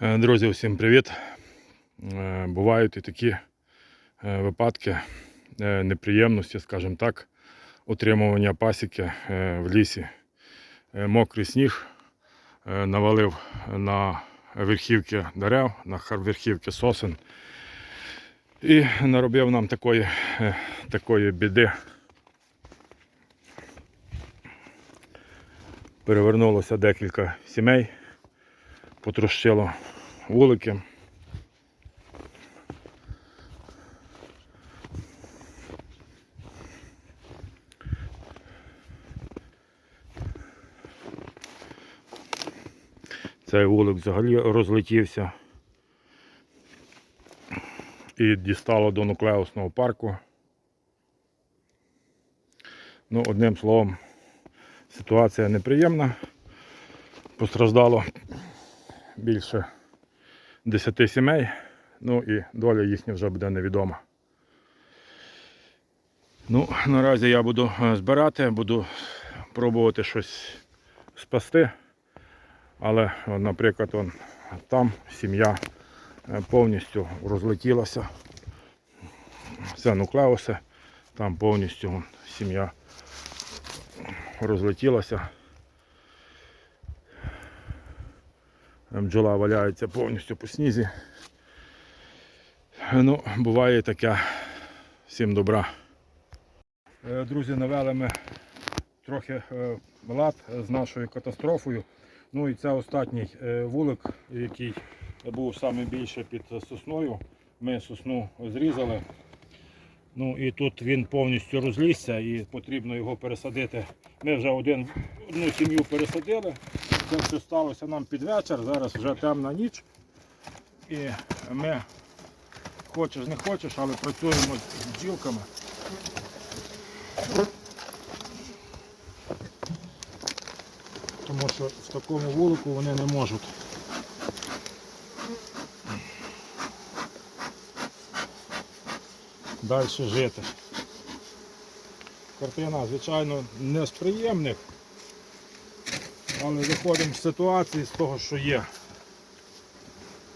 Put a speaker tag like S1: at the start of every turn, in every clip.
S1: Е, Друзі, всім привіт. Е, Бувають і такі е, випадки неприємності, скажімо так, утримування пасіки в лісі. Мокрий сніг навалив на верхівки дерев, на верхівки сосен і наробив нам такої, такої біди. Перевернулося декілька сімей потрощило вулики. Цей вулик взагалі розлетівся і дістало до нуклеусного парку. Ну, одним словом, ситуація неприємна. Постраждало більше 10 сімей, ну і доля їхня вже буде невідома. Ну, наразі я буду е, збирати, буду пробувати щось спасти. Але, наприклад, он, там сім'я е, повністю розлетілася. Це нуклеуси, там повністю сім'я розлетілася. Бджола валяється повністю по снізі. Ну, буває таке. Всім добра. Е, Друзі, навели ми трохи е, лад з нашою катастрофою. Ну і це останній е, вулик, який був найбільше під сосною. Ми сосну зрізали. Ну і тут він повністю розлізся і потрібно його пересадити. Ми вже один, одну сім'ю пересадили. Це все сталося нам під вечір, зараз вже темна ніч. І ми, хочеш не хочеш, але працюємо з бджілками. Тому що в такому вулику вони не можуть. Далі жити. Картина, звичайно, не з приємних, але виходимо з ситуації з того, що є.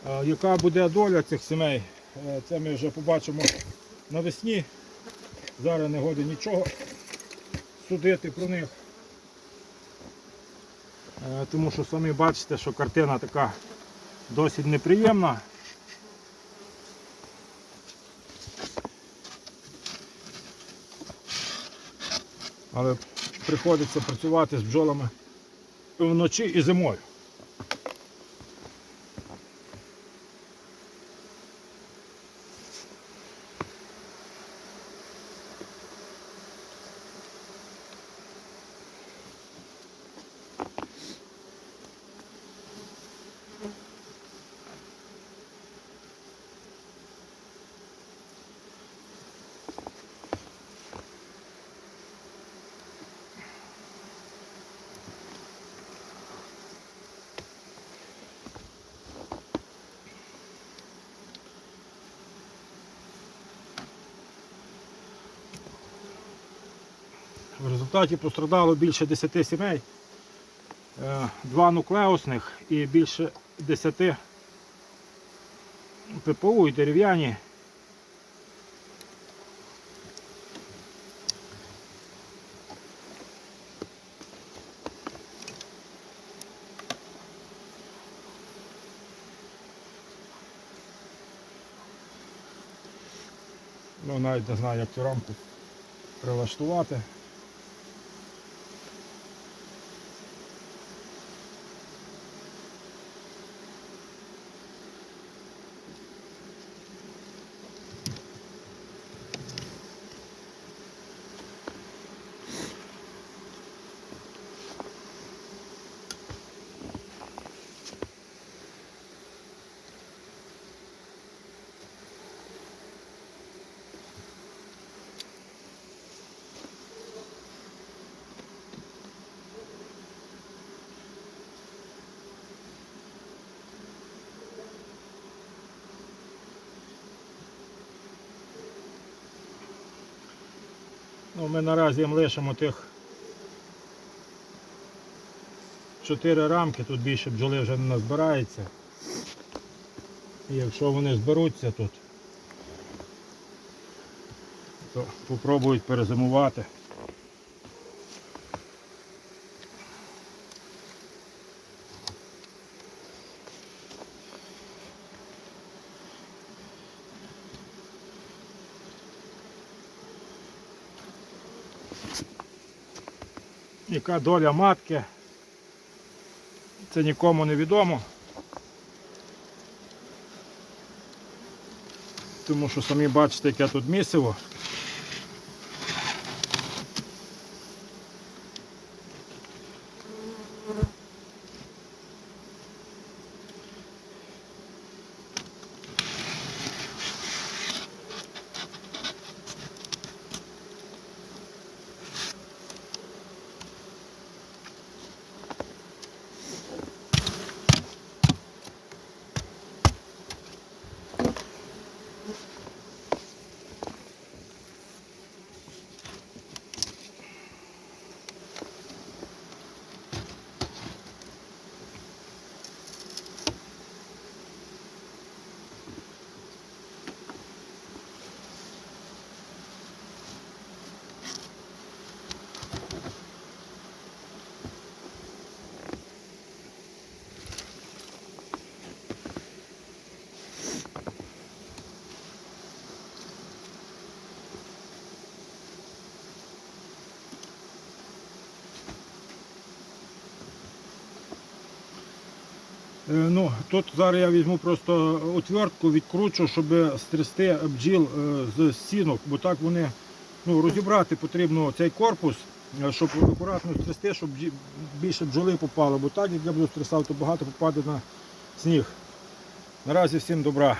S1: Е, Яка буде доля цих сімей, е, це ми вже побачимо навесні. Зараз не годі нічого судити про них. Е, Тому що самі бачите, що картина така досить неприємна. Але приходиться працювати з бджолами вночі і зимою. В результаті пострадало більше 10 сімей, Е, два нуклеусних і більше 10 ППУ і дерев'яні. Ну, навіть не знаю, як цю рамку прилаштувати. Ну, ми наразі їм лишимо тих 4 рамки, тут більше бджоли вже не назбирається. І якщо вони зберуться тут, то попробують перезимувати. Яка доля матки? Це нікому не відомо. Тому що самі бачите, яке тут місиво. Ну, тут зараз я візьму просто отвертку, відкручу, щоб стрясти бджіл е, з стінок, бо так вони ну, розібрати потрібно цей корпус, е, щоб акуратно стрясти, щоб більше бджоли попало, бо так як я буду стрясав, то багато попаде на сніг. Наразі всім добра.